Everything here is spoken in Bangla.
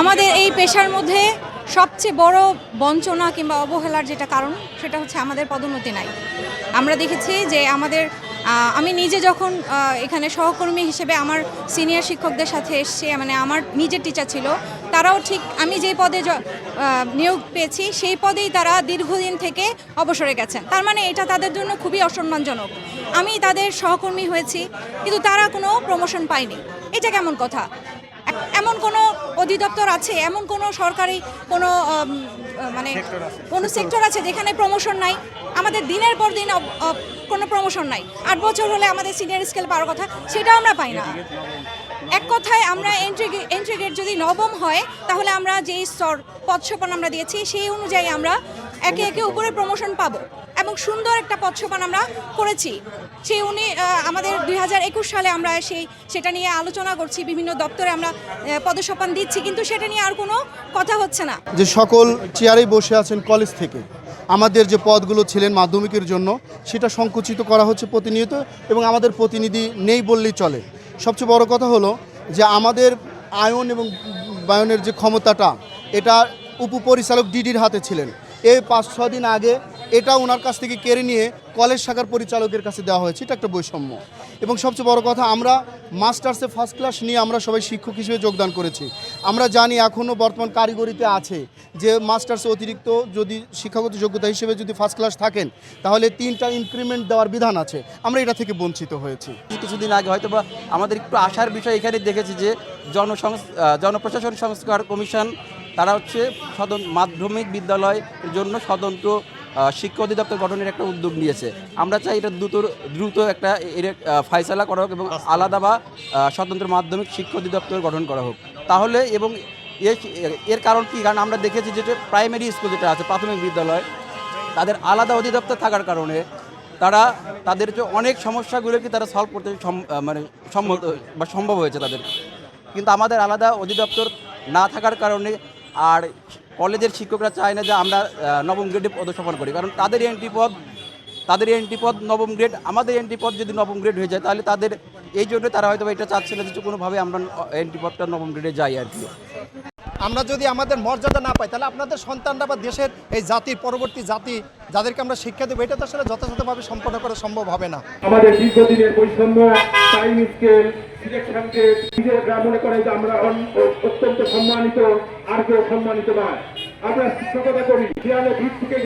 আমাদের এই পেশার মধ্যে সবচেয়ে বড় বঞ্চনা কিংবা অবহেলার যেটা কারণ, সেটা হচ্ছে আমাদের পদোন্নতি নাই। আমরা দেখেছি যে আমাদের আমি নিজে যখন এখানে সহকর্মী হিসেবে আমার সিনিয়র শিক্ষকদের সাথে এসছে মানে আমার নিজের টিচার ছিল, তারাও ঠিক, আমি যেই পদে নিয়োগ পেয়েছি, সেই পদেই তারা দীর্ঘদিন থেকে অবসরে গেছেন। তার মানে এটা তাদের জন্য খুবই অসম্মানজনক। আমি তাদের সহকর্মী হয়েছি, কিন্তু তারা কোনো প্রমোশন পায়নি। এটা কেমন কথা? এমন কোনো অধিদপ্তর আছে? এমন কোনো সরকারি কোনো মানে কোনো সেক্টর আছে যেখানে প্রমোশন নাই? আমাদের দিনের পর দিন কোনো প্রমোশন নাই। আট বছর হলে আমাদের সিনিয়র স্কেল পাওয়ার কথা সেটা আমরা পাই না। এক কথায় আমরা এন্ট্রি এন্ট্রি গেট যদি নবম হয় তাহলে আমরা যেই স্তর পদসোপান আমরা দিয়েছি সেই অনুযায়ী আমরা একে একে উপরে প্রমোশন পাবো। এবং সুন্দর একটা পদসোপান আমরা করেছি। সেই উনি আমাদের দুই হাজার একুশ সালে আমরা সেই, সেটা নিয়ে আলোচনা করছি, বিভিন্ন দপ্তরে আমরা পদসোপান দিচ্ছি, কিন্তু সেটা নিয়ে আর কোনো কথা হচ্ছে না। যে সকল চেয়ারেই বসে আছেন কলেজ থেকে, আমাদের যে পদগুলো ছিলেন মাধ্যমিকের জন্য, সেটা সংকুচিত করা হচ্ছে প্রতিনিয়ত এবং আমাদের প্রতিনিধি নেই বললেই চলে। সবচেয়ে বড় কথা হলো যে আমাদের আয়ন এবং বায়নের যে ক্ষমতাটা, এটা উপপরিচালক ডিডির হাতে ছিলেন। এই পাঁচ ছ দিন আগে এটা ওনার কাছ থেকে কেড়ে নিয়ে কলেজ শাখার পরিচালকের কাছে দেওয়া হয়েছে। এটা একটা বৈষম্য। এবং সবচেয়ে বড় কথা আমরা মাস্টার্সে ফার্স্ট ক্লাস নিয়ে আমরা সবাই শিক্ষক হিসেবে যোগদান করেছি। আমরা জানি এখনও বর্তমান কারিগরিতে আছে যে মাস্টার্সে অতিরিক্ত যদি শিক্ষাগত যোগ্যতা হিসেবে যদি ফার্স্ট ক্লাস থাকেন তাহলে তিনটা ইনক্রিমেন্ট দেওয়ার বিধান আছে। আমরা এটা থেকে বঞ্চিত হয়েছি। কিছুদিন আগে হয়তো বা আমাদের একটু আশার বিষয় এখানে দেখেছি যে জনসংস আহ, জনপ্রশাসন সংস্কার কমিশন তারা হচ্ছে সদন মাধ্যমিক বিদ্যালয়ের জন্য স্বতন্ত্র শিক্ষা অধিদপ্তর গঠনের একটা উদ্যোগ নিয়েছে। আমরা চাই এটা দ্রুত দ্রুত একটা এর আহ, ফায়সালা করা হোক এবং আলাদা বা স্বতন্ত্র মাধ্যমিক শিক্ষা অধিদপ্তর গঠন করা হোক। তাহলে এবং এর কারণ কি? কারণ আমরা দেখেছি যে প্রাইমারি স্কুল যেটা আছে প্রাথমিক বিদ্যালয় তাদের আলাদা অধিদপ্তর থাকার কারণে তারা তাদের যে অনেক সমস্যাগুলোকে তারা সলভ করতে মানে সম্মত বা সম্ভব হয়েছে তাদের। কিন্তু আমাদের আলাদা অধিদপ্তর না থাকার কারণে আর কলেজের শিক্ষকরা চায় না যে আমরা নবম গ্রেডে পদস্থাপন করি। কারণ তাদের এন্ট্রি পদ তাদের এন্ট্রি পদ নবম গ্রেড আমাদের এন্ট্রি পদ যদি নবম গ্রেড হয়ে যায় তাহলে তাদের এই জন্য তারা হয়তো এটা চাচ্ছে না যে কোনোভাবে আমরা এন্ট্রি পদটা নবম গ্রেডে যাই আর কি। আমরা যদি আমাদের মর্যাদা না পাই তাহলে আপনাদের সন্তানরা বা দেশের এই জাতির পরবর্তী জাতি যাদেরকে আমরা শিক্ষা দেবো এটা তো আসলে যথাযথভাবে সম্পন্ন করা সম্ভব হবে না। আমাদের দীর্ঘদিনের বৈষম্য টাইম স্কেল সিলেকশনকে নিজেরা মনে করে যে আমরা অত্যন্ত সম্মানিত। আর কেউ সম্মানিত নয় আমরা শিক্ষকতা করি সেখানে ভিত থেকে